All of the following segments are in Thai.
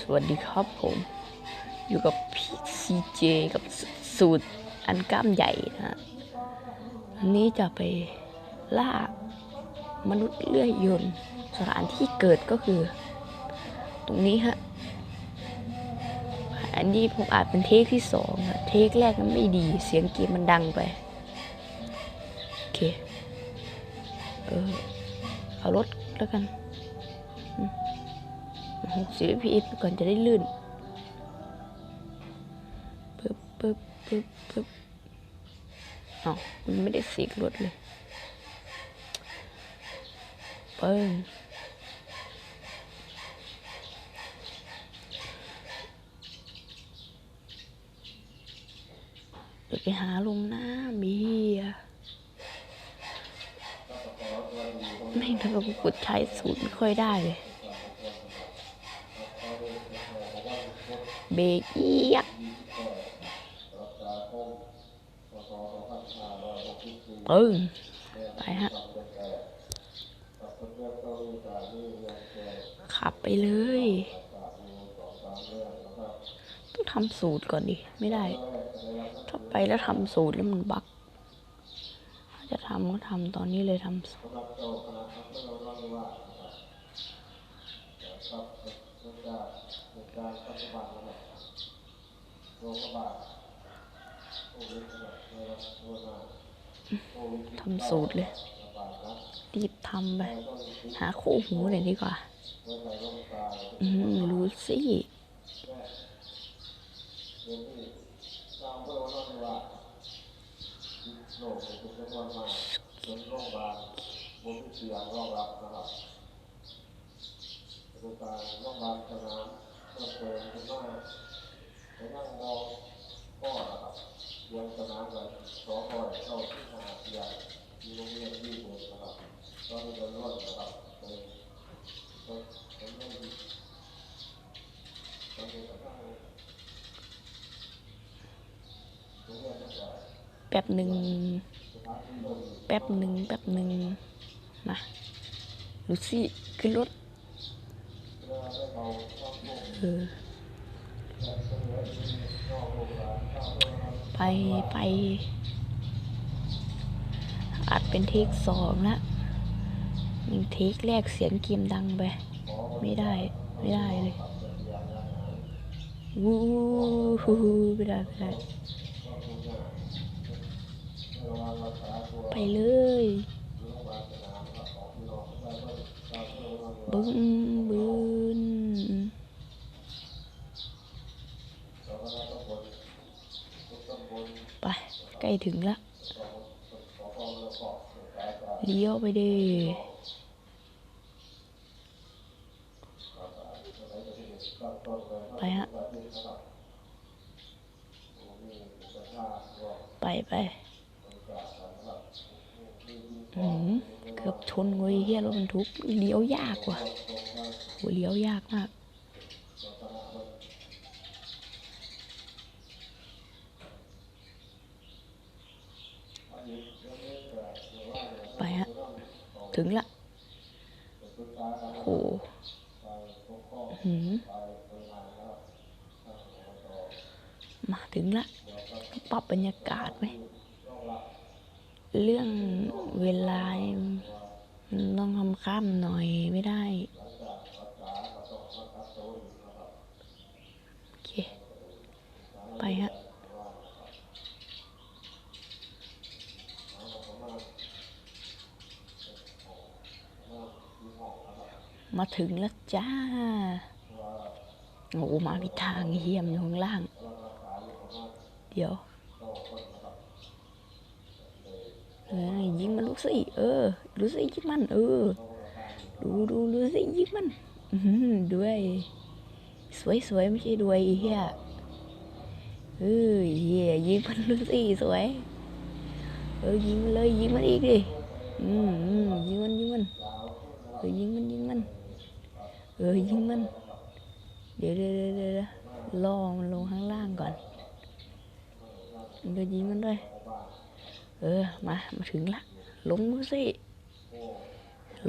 สวัสดีครับผม อยู่กับพี่ซีเจกับสูตรอันกล้ามใหญ่นะฮะอันนี้จะไปล่ามนุษย์เลื่อยยนต์สถานที่เกิดก็คือ ตรงนี้ฮะ อันนี้ผมอาจเป็นเทคที่สองอะเทคแรกมันไม่ดีเสียงเกมมันดังไป โอเค เออ เอารถแล้วกัน หกสิบ fps ก่อนจะได้ลื่นปึ๊บปึ๊บปึ๊บปึ๊บอ๋อมันไม่ได้เสียงรถเลยเปิ้งเดี๋ยวไปหาลงน้ำเบียร์ไม่ทำไมกูกดใช้สูตรไม่ค่อยได้เลย เบรกเอียกปึ้งไปฮะ ขับไปเลย ต้องทำสูตรก่อนดิ ไม่ได้ ถ้าไปแล้วทำสูตรแล้วมันบักถ้าจะทำก็ทำตอนนี้เลยทำสูตร ทำสูตรเลย รีบทำไป หาคู่หูหน่อยดีกว่า อืมรู้สิดูการโรงพยาบาลสนามเพิ่มเติมขึ้นมา ไปนั่งมอพ่อนะครับเรียนสนามกันสองร้อยเข้าที่มหาวิทยาลัยที่โรงเรียนที่บุญนะครับตอนนี้ก็รวดนะครับเป็นเป็นเป็นเรื่องดีตอนนี้ก็ต้องโรงเรียนนะครับแป๊บหนึ่งแป๊บหนึ่งแป๊บหนึ่งมาลูซี่ขึ้นรถเออ ไปไป อัดเป็นเทคสองละยิงเทคแรกเสียงเกมดังไป ไม่ได้ไม่ได้เลยวู้ฮู้ไม่ได้ไม่ได้ไปเลยบึ้งบึ้นไป ใกล้ ถึงล้วเลี้ยวไปดิไปฮะ ไปไปอืมเกือบชนเลยเฮียรถบรรทุกเลี้ยวยากว่ะโหเลี้ยวยากมาก ไปฮะ ถึงละโหหืมมาถึงละปรับบรรยากาศไหม เรื่องเวลามันต้องทำข้ามหน่อยไม่ได้ โอเค ไปฮะ มา ถึงแล้วจ้า โอ้มาผิทางเฮียมอยู่ข้างล่าง เดี๋ยวเออยิงมันลูกสิเออดูสิยิงมัน เออ ดูดูดูสิยิงมันด้วย สวยสวยไม่ใช่ด้วยเฮียเออเฮียยิงมันลูกสิสวย เออยิงมันเลยยิงมันอีกดิอืมอืมยิงมันยิงมันเออยิงมันยิงมัน เออยิงมัน เดี๋ยวเดี๋ยวเดี๋ยวเดี๋ยวรอมันลงข้างล่างก่อนเดี๋ยวยิงมันด้วย เออ มา มาถึงละ ลงดูสิ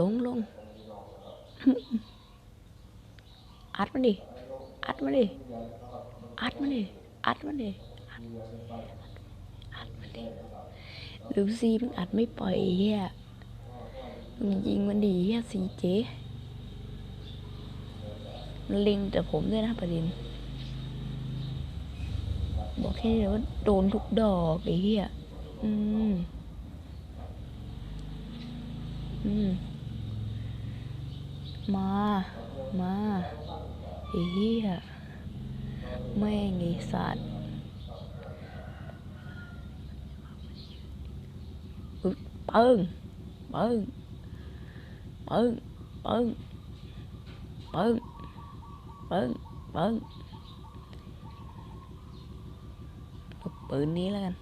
ลงลง อัดมันดิ อัดมาดิ อัดมาดิ อัดมาดิ อัดอัดมาดิลูซี่มันอัดไม่ปล่อยเฮียมันยิงมันดีเฮียสีเจ ล็งแต่ผมด้วยนะประเด็นบอกแค่นี้เลยว่าโดนทุกดอกไอ้เฮียอืม อืม มา มาไอ้เหี้ย แม่งไอ้สัตว์อึ๊บปึ้งปึ้งปึ้งปึ้งปึ้ง ปึ้งปึ้งปืนนี้แล้วกัน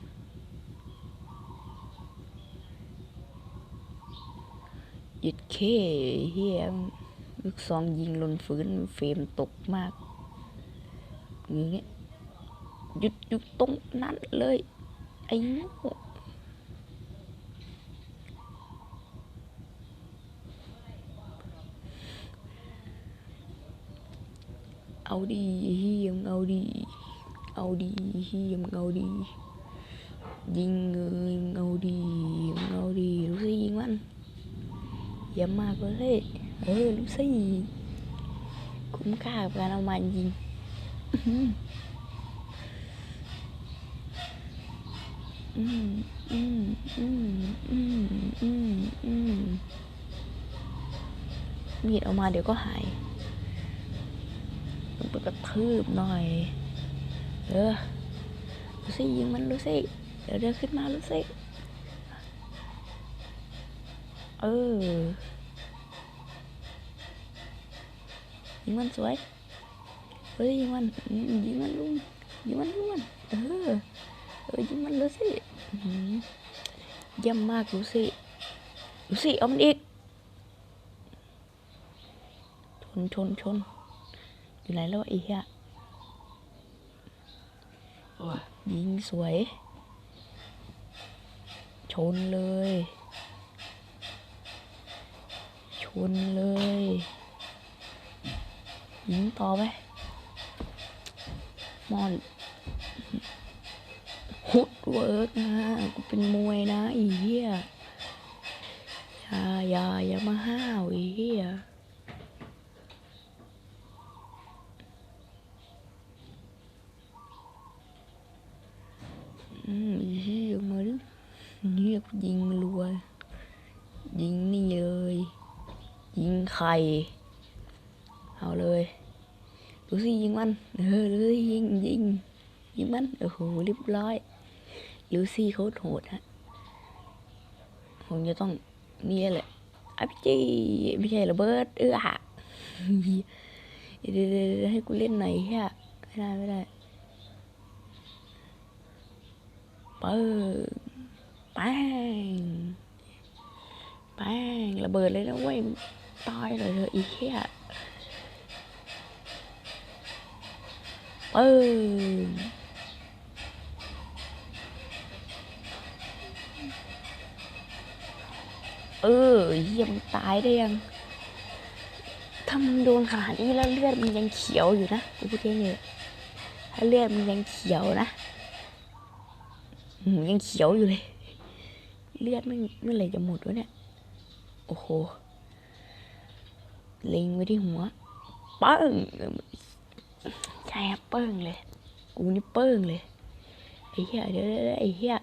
หยุดเคเฮียลูกซองยิงลนฟื้นเฟรมตกมากอย่างเงี้ยหยุดหยุดตรงนั้นเลย ไอ้โง่ Audi hiểm Audi Audi hiểm Audi. Dinh người Audi Audi Lúc xây dinh bạn Dám mà có thể Ừ ờ, lúc xây gì? Cũng khá gặp gà nào mà gì. Ừ, ừ, ừ, ừ, ừ, ừ. Nhiệt ở mà đều có hại. ไปกระทืบหน่อย เออรู้สิยิงมันรู้สิเดี๋ยวเดี๋ยวขึ้นมารู้สิเออยิงมันสวยเฮ้ยยิงมันยิงมันลุงยิงมันลุงมันเออเออยิงมันลยสิอื้อหือเยี่ยมมากดูสิดูสิเอามันอีกชนชนชน อยู่ไหนแล้ววะไอีเหี้ยโอ้ยยิงสวย ชนเลย ชนเลย ยิงต่อไปมอนฮุดเวิร์กนะกูเป็นมวยนะไอีเหี้ยอย่าอย่าอย่ามาห้าวไอีเหี้ยอืมไอีเหี้ยมาดิเงียบยิงรัว ยิงนี่เลย ยิงไข่เอาเลยดูสิยิงมันเออดูสิยิงยิงยิงมันโอ้โหเรียบร้อยลูซี่โคตรโหดฮะผมจะต้องนี่แหละไอัพจีไม่ใช่ระเบิดเอออะเดี๋ยวให้กูเล่นหน่อยเฮียไม่ได้ไม่ได้ปึ้งปังปังระเบิดเลยนะเว้ย ตายเลยเธออีเหี้ยปึ้งเออเหี้ยมนตายได้ยังถ้ามันโดนขนาดนี้แล้วเลือดมันยังเขียวอยู่นะกูพูดแค่นี้ถ้าเลือดมันยังเขียวนะยังเขียวอยู่เลย เลือดไม่เมื่อไหร่จะหมดวะเนี่ย โอ้โห เล็งไว้ที่หัวปึ้งใช่ครับเปิ้งเลย กูนี่เปิ้งเลยไอ้เหี้ยเดี๋ยวไอ้เหี้ย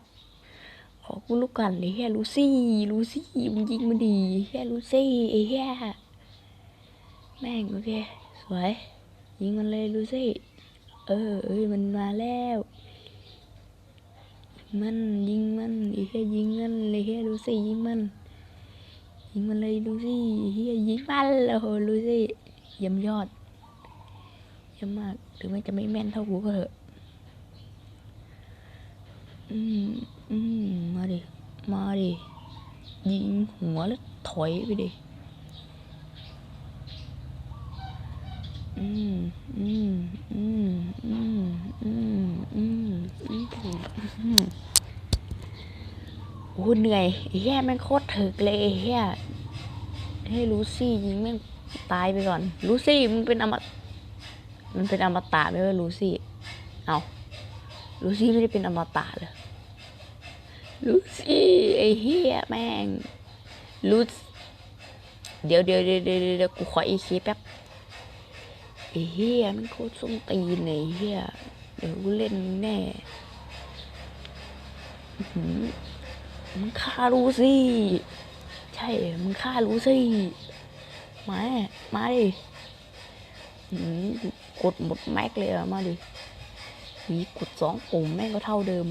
ขอกูลุกกันไอ้เหี้ยลูซี่ลูซี่มึงยิงมันดีไอ้เหี้ยลูซี่ไอ้เหี้ยแม่งโอเคสวยยิงมันเลยลูซี่เออเอ้ยมันมาแล้วมันยิงมันไอ้เหี้ยยิงมันเลยเหี้ยลูซี่ยิงมัน Emily Lucy hia Yimal hồi Lucy dầm giọt. Nhưng mà đừng quên cho mấy men thâu của cơ hội mà đi mà đi. Nhìn หัวแล้วถอยไปดิอืมอืมอืมอืมอืมอืมอืม โอ้เหนื่อยแย่แม่งโคตรถึกเลยแย่ให้ลูซี่ยิงแม่งตายไปก่อน ลูซี่มึงเป็นอมตมันเป็นอมตะไม่ว่าลูซี่ เอาลูซี่ไม่ได้เป็นอมตะเลยลูซี่ไอ้เฮียแม่งลูซเดี๋ยวเดี๋ยวเดี๋ยวเดี๋ยวเดี๋ยวกูขออีกทีแป๊บไอ้เฮียมันโคตรส้มตีนเลยไอ้เฮียเดี๋ยวกูเล่นแน่อื้อหือ มึงฆ่าลูซี่ใช่ มึงฆ่าลูซี่มา มาดิหืมกดหมดแม็กเลยอะมาดิหีกดสองปุ่มแม่งก็เท่าเดิม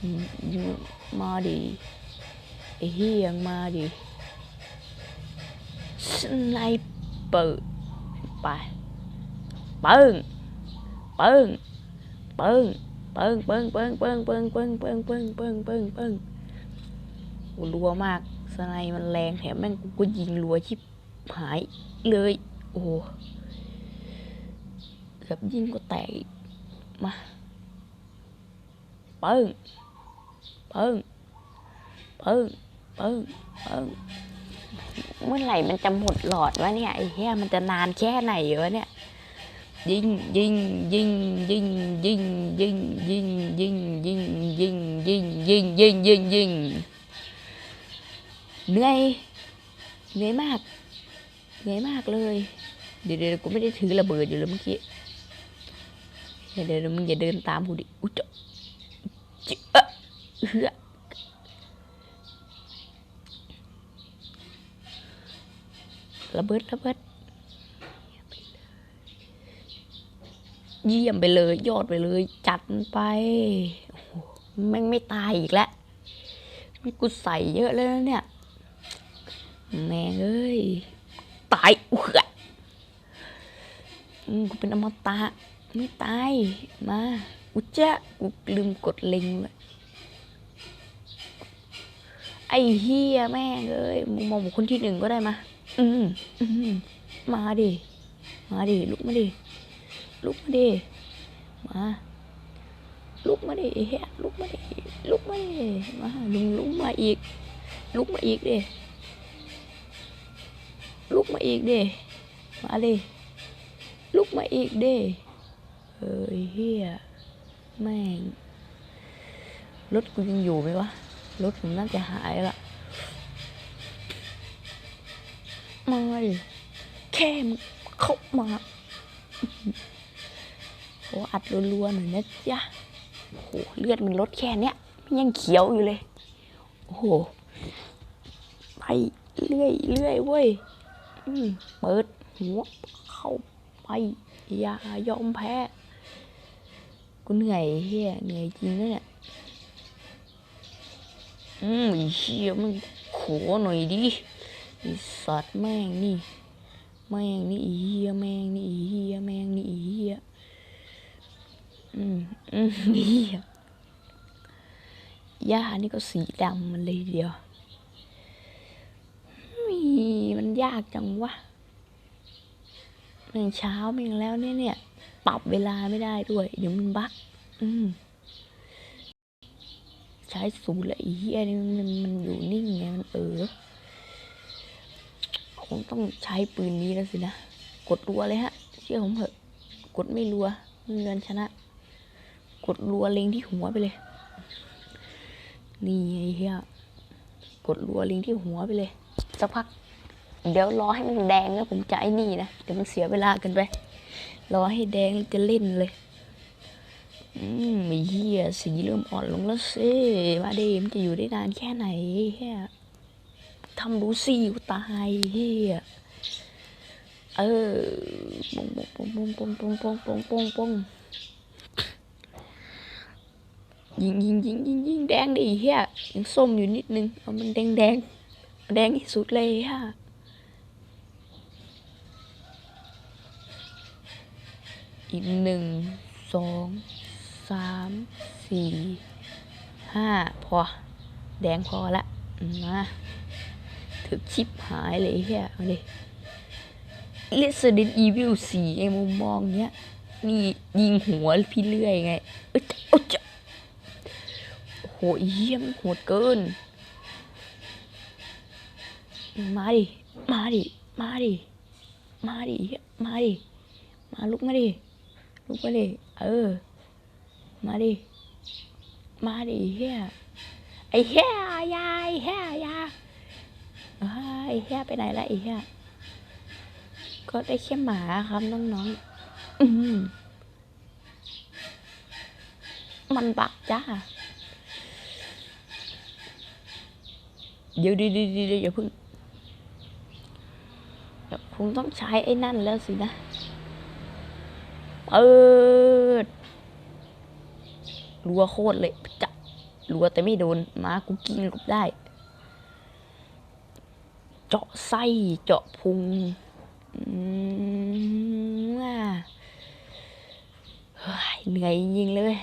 หืมมาดิไอ้เฮียงมาดิสไนเปอร์ไปปิ้งเปิ้งเปิ้ง เปิ้งเปิ้งเปิ้งเปิ้งเปิ้งเปิ้งเปิ้งเปิ้งเปิ้งเปิ้งเปิ้งโอ้รัวมากสไนมันแรงแถมแม่งกูก็ยิงรัวชิบหายเลย โอ้เกือบยิงก็แตกอีกมาเปิ้งเปิ้งเปิ้งเปิ้งเปิ้งเมื่อไหร่มันจะหมดหลอดวะเนี่ยไอ้เหี้ยมันจะนานแค่ไหนวะเนี่ย ยิงยิงยิงยิงยิงยิงยิงยิงยิงยิงยิงยิงยิงยิงยิงเหนื่อยเหนื่อยมาก เหนื่อยมากเลย เดี๋ยวเดี๋ยวกูไม่ได้ถือระเบิดอยู่เลยเมื่อกี้เดี๋ยวเดี๋ยวมึงอย่าเดินตามกูดิอุ๊ยเจ้าจิเอะเฮือระเบิดระเบิด เยี่ยมไปเลย ยอดไปเลย จัดไปแม่งไม่ตายอีกแล้วนี่กูใส่เยอะแล้วนะเนี่ยแม่งเอ้ย ตายอุ้ยอืมกูเป็นอมตะไม่ตาย มาอุจจะกูลืมกดเล็งเลยไอ้เฮียแม่งเอ้ยมึงมองบุคคลที่หนึ่งก็ได้มา อืมอืมมาดิ มาดิ ลุกมาดิ ลุกมาดิมาลุกมาดิเฮียลุกมาดิลุกมาดิมาลุงลุกมาอีก ลุกมาอีกดิลุกมาอีกเด้มาดิลุกมาอีกเด้เอ้ยเฮียแม่งรถกูยังอยู่ไหมวะรถผมน่าจะหายละมาแค่มึงเข้ามา โอ้อัดรัวๆหน่อยนะจ๊ะโอ้โหเลือดมันลดแค่เนี้ยมันยังเขียวอยู่เลย โอ้โห ไปเรื่อยเรื่อยเว้ยอืมเปิดหัวเข้าไป อย่ายอมแพ้ กูเหนื่อยเฮียเหนื่อยจริงนะเนี่ย อืมไอ้เฮียมึงขอหน่อยดิไอสัตว์แม่งนี่ แม่งนี่เฮียแม่งนี่เฮียแม่งนี่เฮีย อืมอืมเฮียหญ้านี่ก็สีดำมันเลยเดียวมีมันยากจังวะหนึ่งเช้าเองแล้วเนี่ยเนี่ย ปรับเวลาไม่ได้ด้วย เดี๋ยวมันบั๊กอืมใช้ศูนย์ละอีนี่มันมันมันอยู่นิ่งไงมันเออคงต้องใช้ปืนนี้แล้วสินะ กดรัวเลยฮะ เชื่อผมเถอะ กดไม่รัวเงินชนะ กดรัวเล็งที่หัวไปเลย นี่ไอ้เหี้ยกดรัวเล็งที่หัวไปเลยสักพัก เดี๋ยวรอให้มันแดงแล้วผมจะไอ้นี่นะเดี๋ยวมันเสียเวลากันไปรอให้แดงจะเล่นเลยอืมไอ้เหี้ยสีเริ่มอ่อนลงแล้วสิมาเดมนจะอยู่ได้นานแค่ไหนเฮียทำรู้สิกูตายเฮียเออปงปงปงปงปงปงปงปงปงปง ยิงยิงยิงยิงยิงแดงดิเฮียยังส้มอยู่นิดนึงเอามันแดงแดงแดงที่สุดเลยฮะอีกหนึ่งสองสามสี่ห้าพอ แดงพอละมาถึกชิปหายเลยแค่เอาดิเลสเดนอีวิลสี่ไอ้มุมมองเนี้ย นี่ยิงหัวพี่เลื่อยไงเอ้ยอ้จะโอ้โห เยี่ยมโหดเกิน มาดิ มาดิ มาดิ มาดิ มาดิ มาลุกมาดิ ลุกมาดิ เออ มาดิ มาดิเฮียไอ้เฮียยาไอ้เฮียยายไอ้เฮียไปไหนละไอ้เฮียก็ได้แค่หมาครับน้องๆ อืมมันบักจ้า เดี๋ยวเดี๋ยวเดี๋ยวเดี๋ยวอย่าพิ่งเดี๋ยวคงต้องใช้ไอ้นั่นแล้วสินะเปิดรัวโคตรเลยจะรัวแต่ไม่โดนมากูกินหลบได้ เจาะไส้เจาะพุงอืมอะเฮ้ยเหนื่อยจริงเลย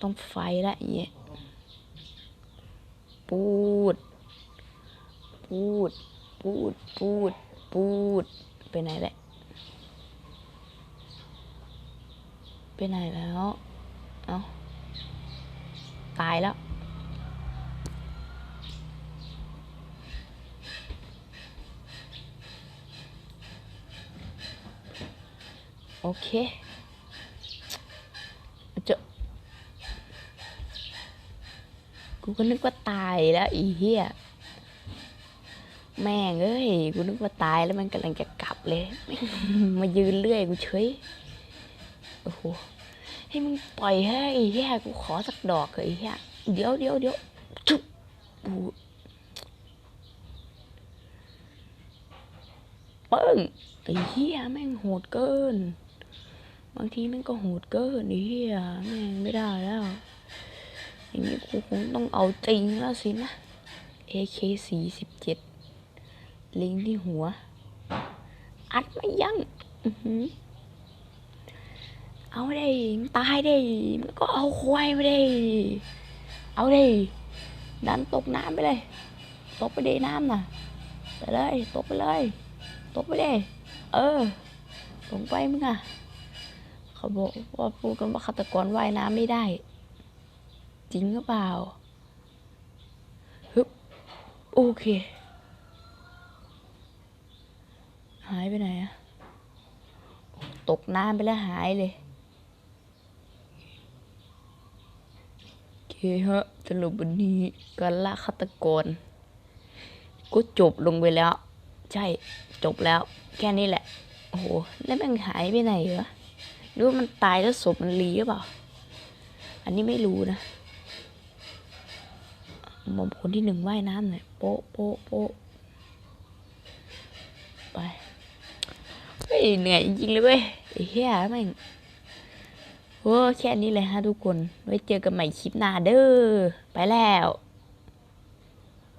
ต้องไฟละอย่างเงี้ยปูด พูด พูด พูด พูด ไปไหนแหละ ไปไหนแล้ว เอาตายแล้ว โอเคเจะกูก็นึกว่าตายแล้วอีเหี้ย แม่งเอ้ยกูนึกว่าตายแล้วมันกำลังจะกลับเลยมมายืนเรื่อยกูเฉยโอ้โหให้มึงปล่อยให้ไอ้เหี้ยกูขอสักดอกเถอะไอ้เหี้ยเดี๋ยวเดี๋ยวเดี๋ยวจุ๊บกูเปิ้งไอ้เหี้ยแม่งโหดเกิน บางทีแม่งก็โหดเกินไอ้เหี้ยแม่งไม่ได้แล้วอย่างนี้กูคงต้องเอาจริงแล้วสินะ AK สี่สิบเจ็ด ลิงที่หัว อัดไม่ยั้งอื้อหือเอาได้มันตายได้มันก็เอาควายไปได้ เอาได้ดันตกน้ำไปเลย ตกไปในน้ำน่ะไปเลยตกไปเลย ตกไปเลยเออลงไปมึงอะ เขาบอกว่าพูดกันว่าฆาตกรว่ายน้ำไม่ได้ จริงหรือเปล่าฮึบโอเค หายไปไหนอะตกน้ำไปแล้วหายเลยโอเคฮะสรุปวันนี้การล่าฆาตกรก็จบลงไปแล้ว ใช่จบแล้ว แค่นี้แหละ โอ้โห แล้วมันหายไปไหนเหรอหรือว่ามันตายแล้วศพมันรีหรือเปล่า อันนี้ไม่รู้นะหมอมคนที่หนึ่งว่ายน้ำหน่อยโป๊ะโป๊ะโป๊ะไป เฮ้ยเหนื่อยจริงๆเลยเว้ยไอ้เหี้ยแม่งโอ้แค่นี้เลยฮะทุกคน ไว้เจอกันใหม่คลิปหน้าเด้อ ไปแล้ว